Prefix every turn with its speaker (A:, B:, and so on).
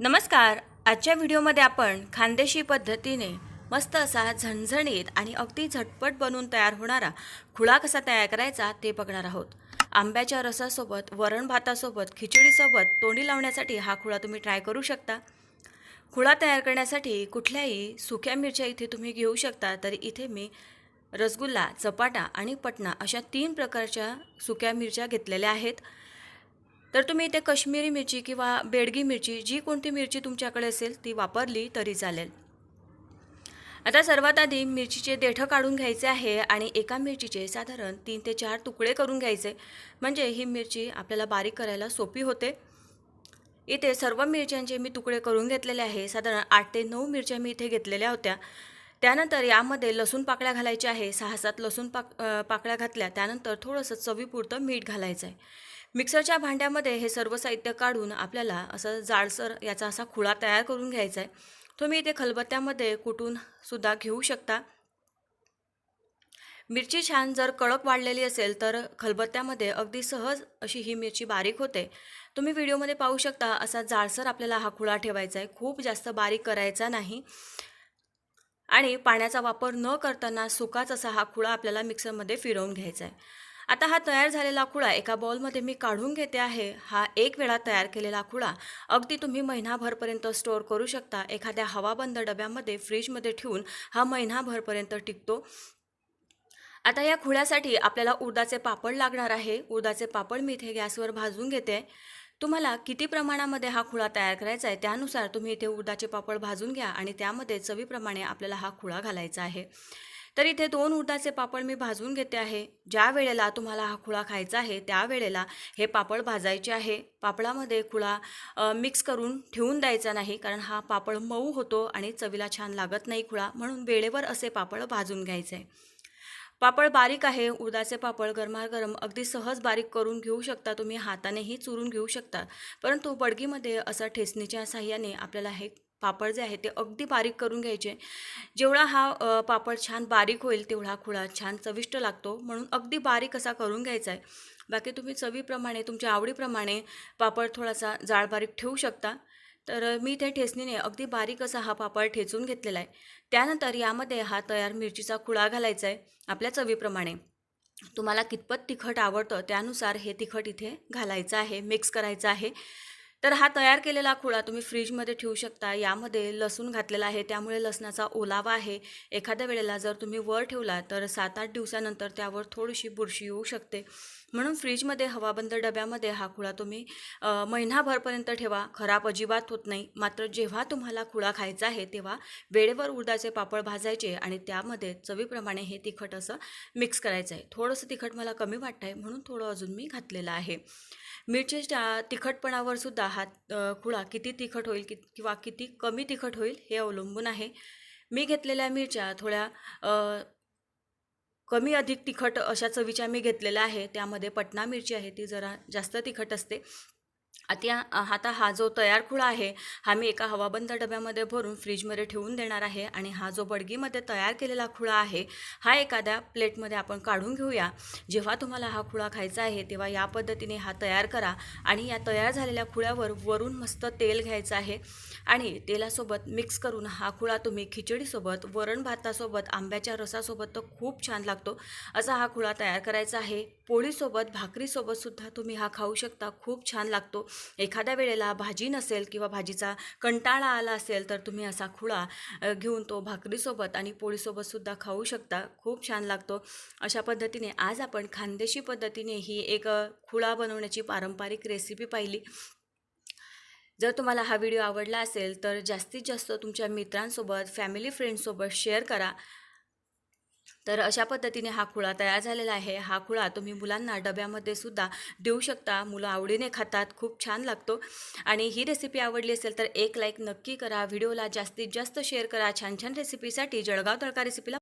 A: नमस्कार. आजच्या व्हिडिओमध्ये आपण खानदेशी पद्धतीने मस्त असा झणझणीत आणि अगदी झटपट बनून तयार होणारा खुळा कसा तयार करायचा ते बघणार आहोत. आंब्याच्या रसासोबत वरण भातासोबत खिचडीसोबत तोंडी लावण्यासाठी हा खुळा तुम्ही ट्राय करू शकता. खुळा तयार करण्यासाठी कुठल्याही सुक्या मिरच्या इथे तुम्ही घेऊ शकता. तरी इथे मी रसगुल्ला चपाटा आणि पटना अशा तीन प्रकारच्या सुक्या मिरच्या घेतलेल्या आहेत. तर तुम्ही इथे कश्मीरी मिरची किंवा बेडगी मिरची जी कोणती मिरची तुमच्याकडे असेल ती वापरली तरी चालेल. आता सर्वात आधी मिरचीचे देठं काढून घ्यायचे आहे आणि एका मिरचीचे साधारण तीन ते चार तुकडे करून घ्यायचे. म्हणजे ही मिरची आपल्याला बारीक करायला सोपी होते. इथे सर्व मिरच्यांचे मी तुकडे करून घेतलेले आहे. साधारण आठ ते नऊ मिरच्या मी इथे घेतलेल्या होत्या. त्यानंतर यामध्ये लसूण पाकळ्या घालायच्या आहे. सहा सात लसूण पाक पाकळ्या घातल्या. त्यानंतर थोडंसं चवीपुरतं मीठ घालायचं आहे मिक्सरच्या भांड्यामध्ये हे सर्व साहित्य काढून आपल्याला असं जाडसर याचा असा खुळा तयार करून घ्यायचा आहे. तुम्ही इथे खलबत्त्यामध्ये कुटून सुद्धा घेऊ शकता. मिरची छान जर कडक वाढलेली असेल तर खलबत्त्यामध्ये अगदी सहज अशी ही मिरची बारीक होते. तुम्ही व्हिडिओमध्ये पाहू शकता असा जाडसर आपल्याला हा खुळा ठेवायचा आहे. खूप जास्त बारीक करायचा नाही. आणि पाण्याचा वापर न करताना सुकाच असा हा खुळा आपल्याला मिक्सरमध्ये फिरवून घ्यायचा आहे. आता हा तयार झालेला खुळा एका बॉलमध्ये मी काढून घेते आहे. हा एक वेळा तयार केलेला खुळा अगदी तुम्ही महिनाभरपर्यंत स्टोअर करू शकता. एखाद्या हवाबंद डब्यामध्ये फ्रीजमध्ये ठेवून हा महिनाभरपर्यंत टिकतो. आता या खुळ्यासाठी आपल्याला उडदाचे पापड लागणार आहे. उडदाचे पापड मी इथे गॅसवर भाजून घेते. तुम्हाला किती प्रमाणामध्ये हा खुळा तयार करायचा आहे त्यानुसार तुम्ही इथे उडदाचे पापड भाजून घ्या आणि त्यामध्ये चवीप्रमाणे आपल्याला हा खुळा घालायचा आहे. तर इथे दोन उडदाचे पापड मी भाजून घेते आहे. ज्या वेळेला तुम्हाला हा खुळा खायचा आहे त्यावेळेला हे पापड भाजायचे आहे. पापडामध्ये खुळा मिक्स करून ठेवून द्यायचा नाही कारण हा पापड मऊ होतो आणि चवीला छान लागत नाही खुळा म्हणून वेळेवर असे पापड भाजून घ्यायचे. पापड बारीक आहे उडदाचे पापड गरमागरम अगदी सहज बारीक करून घेऊ शकता तुम्ही हातानेही चुरून घेऊ शकता. परंतु बडगीमध्ये असं ठेचणीच्या साह्याने आपल्याला हे पापड जे आहे ते अगदी बारीक करून घ्यायचे. जेवढा हा पापड छान बारीक होईल तेवढा खुळा छान चविष्ट लागतो. म्हणून अगदी बारीक असा करून घ्यायचा आहे. बाकी तुम्ही चवीप्रमाणे तुमच्या आवडीप्रमाणे पापड थोडासा जाड बारीक ठेवू शकता. तर मी इथे ठेचणीने अगदी बारीक असा हा पापड ठेचून घेतलेला आहे. त्यानंतर यामध्ये हा तयार मिरचीचा खुळा घालायचा आहे आपल्या चवीप्रमाणे. तुम्हाला कितपत तिखट आवडतं त्यानुसार हे तिखट इथे घालायचं आहे मिक्स करायचं आहे. तर हा तयार केलेला खुळा तुम्ही फ्रीजमध्ये ठेवू शकता. यामध्ये लसूण घातलेला आहे. त्यामुळे लसणाचा ओलावा आहे. एखाद्या वेळेला जर तुम्ही वर ठेवला तर सात आठ दिवसानंतर त्यावर थोडीशी बुरशी येऊ शकते. म्हणून फ्रीजमध्ये हवाबंद डब्यामध्ये हा खुळा तुम्ही महिनाभरपर्यंत ठेवा. खराब अजिबात होत नाही. मात्र जेव्हा तुम्हाला खुळा खायचा आहे तेव्हा वेळेवर उडदाचे पापड भाजायचे आणि त्यामध्ये चवीप्रमाणे हे तिखट असं मिक्स करायचं आहे थोडंसं तिखट मला कमी वाटतं आहे म्हणून थोडं अजून मी घातलेलं आहे. मिरचीच्या तिखटपणावर सुद्धा हा खुळा किती तिखट होईल कि किंवा किती कमी तिखट होईल हे अवलंबून आहे. मी घेतलेल्या मिरच्या थोड्या कमी अधिक तिखट अशा चवीच्या मी घेतलेल्या आहे. त्यामध्ये पटना मिरची आहे ती जरा जास्त तिखट असते. आता आता हा जो तयार खुळा आहे हा मी एका हवाबंद डब्यामध्ये भरून फ्रीजमध्ये ठेवून देणार आहे आणि हा जो बडगीमध्ये तयार केलेला खुळा आहे हा एखाद्या प्लेटमध्ये आपण काढून घेऊया. जेव्हा तुम्हाला हा खुळा खायचा आहे तेव्हा या पद्धतीने हा तयार करा आणि या तयार झालेल्या खुळ्यावर वरून मस्त तेल घ्यायचं आहे आणि तेलासोबत मिक्स करून हा खुळा तुम्ही खिचडीसोबत वरण भातासोबत आंब्याच्या रसासोबत तर खूप छान लागतो. असा हा खुळा तयार करायचा आहे. पोळीसोबत भाकरीसोबत सुद्धा तुम्ही हा खाऊ शकता. खूप छान लागतो. एखाद्या वेळेला भाजी नसेल किंवा भाजीचा कंटाळा आला असेल तर तुम्ही असा खुळा घेऊन तो भाकरीसोबत आणि पोळीसोबतसुद्धा खाऊ शकता. खूप छान लागतो. अशा पद्धतीने आज आपण खानदेशी पद्धतीने ही एक खुळा बनवण्याची पारंपरिक रेसिपी पाहिली. जर तुम्हाला हा व्हिडिओ आवडला असेल तर जास्तीत जास्त तुमच्या मित्रांसोबत फॅमिली फ्रेंडसोबत शेअर करा. तर अशा पद्धतीने हा खुळा तयार झालेला आहे. हा खुळा तुम्ही मुलांना डब्यामध्ये सुद्धा देऊ शकता. मुलं आवडीने खातात खूप छान लागतो. आणि ही रेसिपी आवडली असेल तर एक लाईक नक्की करा. व्हिडिओला जास्तीत जास्त शेअर करा. छान छान रेसिपीसाठी जळगाव तडका रेसिपीला